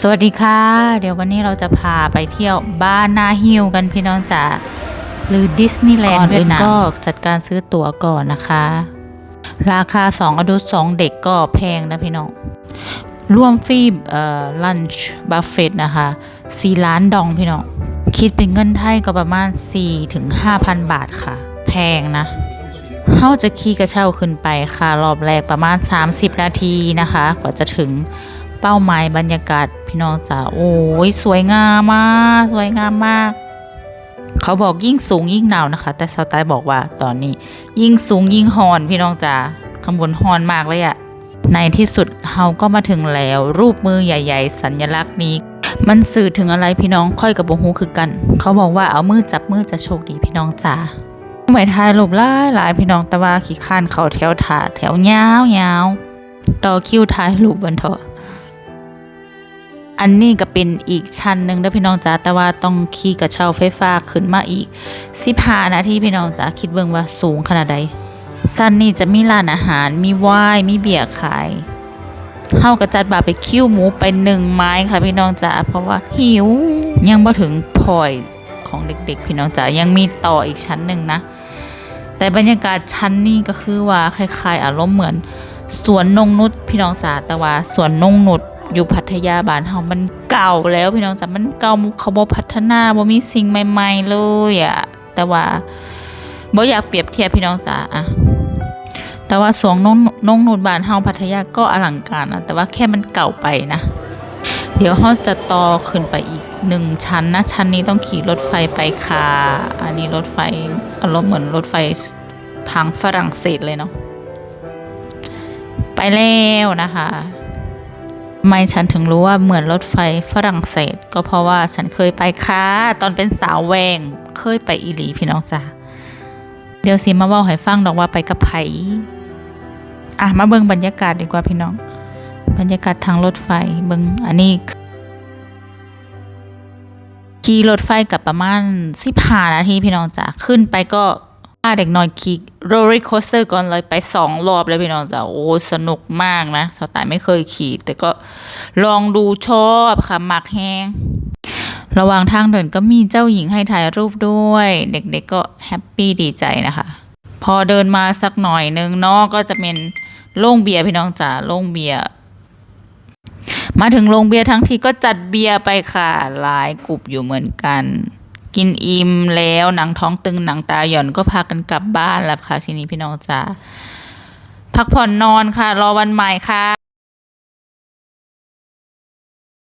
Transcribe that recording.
สวัสดีค่ะ เดี๋ยววันนี้เราจะพาไปเที่ยวบ้านนาฮิลกันพี่น้องจ๋าหรือดิสนีย์แลนด์ด้วยนะก็จัดการซื้อตั๋วก่อนนะคะ ราคา 2 อดุสองเด็กก็แพงนะพี่น้องร่วมฟรีเอ่อลันช์บัฟเฟตนะคะ4ล้านดองพี่น้องคิดเป็นเงินไทยก็ประมาณ4ถึง5,000บาทค่ะ แพงนะเฮาจะขี่กระเช้าขึ้นไปค่ะ รอบแรกประมาณ 30 นาทีนะคะ กว่าจะถึง เป้าหมายบรรยากาศพี่น้องจ๋าโอ้ยสวยงามมากสวยงามมาก เขาบอกยิ่งสูงยิ่งหนาวนะคะ แต่สาวใต้บอกว่าตอนนี้ ยิ่งสูงยิ่งฮอนพี่น้องจ๋าข้างบนฮอนมากเลยอะในที่สุดเฮาก็มาถึงแล้ว รูปมือใหญ่ ๆ สัญลักษณ์นี้ มันสื่อถึงอะไรพี่น้องค่อยกับบงฮูคือกัน เขาบอกว่าเอามือจับมือจะโชคดีพี่น้องจ๋าหมายถ่ายรูปหลาหลายพี่น้องแต่ว่าขี้ข้านเขาแถวถาแถวยาวยาวต่อคิวถ่ายรูปบนเถอะ อันนี้ก็เป็นอีกชั้นหนึ่งนะพี่น้องจ๋าแต่ว่าต้องขี่กระเช้าไฟฟ้าขึ้นมาอีก15นาทีพี่น้องจ๋าคิดเบิ่งว่าสูงขนาดใดสั้นนี่จะมีร้านอาหารมีไวน์มีเบียร์ขายเฮากระจัดบาไปคิ้วหมูไปหนึ่งไม้ค่ะพี่น้องจ๋าเพราะว่าหิวยังบ่ถึงพอยของเด็กๆ พี่น้องจ๋ายังมีต่ออีกชั้นหนึ่งนะ แต่บรรยากาศชั้นนี่ก็คือว่าคล้ายๆ อารมณ์เหมือนสวนนงนุชพี่น้องจ๋าแต่ว่าสวนนงนุช อยู่พัทยาบ้านเฮามันเก่าแล้วพี่น้องจ๋ามันเก่าเขาบ่พัฒนาบ่มีสิ่งใหม่ ๆ เลยอะแต่ว่าบ่อยากเปรียบเทียบพี่น้องจ๋าอะแต่ว่าสวนนงนงนุชบ้านเฮาพัทยาก็อลังการนะแต่ว่าแค่มันเก่าไปนะ เดี๋ยวเราจะต่อขึ้นไปอีกหนึ่งชั้นนะ ชั้นนี้ต้องขี่รถไฟไปค่ะ อันนี้รถไฟอารมณ์เหมือนรถไฟทางฝรั่งเศสเลยเนาะไปแล้วนะคะำไม่ฉันถึงรู้ว่าเหมือนรถไฟฝรั่งเศส ก็เพราะว่าฉันเคยไปค่ะ ตอนเป็นสาวแวง เคยไปอีหลีพี่น้องจ้าเดี๋ยวสิมาเว่าให้ฟังดอกว่าไปกับไผอะมาเบิ่งบรรยากาศดีกว่าพี่น้อง บรรยากาศทางรถไฟเบิงอันนี้ขี่รถไฟกับประมาณสิบห้านาทีพี่น้องจ๋าขึ้นไปก็ เด็กน้อยขี่โรลเลอร์โคสเตอร์ก่อนเลยไปสองรอบเลยพี่น้องจ๋าโอ้สนุกมากนะสไตล์ไม่เคยขี่ แต่ก็ลองดูชอบค่ะหมักแฮงระหว่างทางเดินก็มีเจ้าหญิงให้ถ่ายรูปด้วย เด็กๆก็แฮปปี้ดีใจนะคะ พอเดินมาสักหน่อยนึงเนาะก็จะเป็นโล่งเบียร์พี่น้องจ๋าโล่งเบียร์มาถึงโรงเบียร์ทั้งทีก็จัดเบียร์ไปค่ะหลายกลุ่มอยู่เหมือนกัน กินอิ่มแล้วหนังท้องตึงหนังตาหย่อนก็พากันกลับบ้านแล้วค่ะ ทีนี้พี่น้องจ๋าพักผ่อนนอนค่ะ รอวันใหม่ค่ะ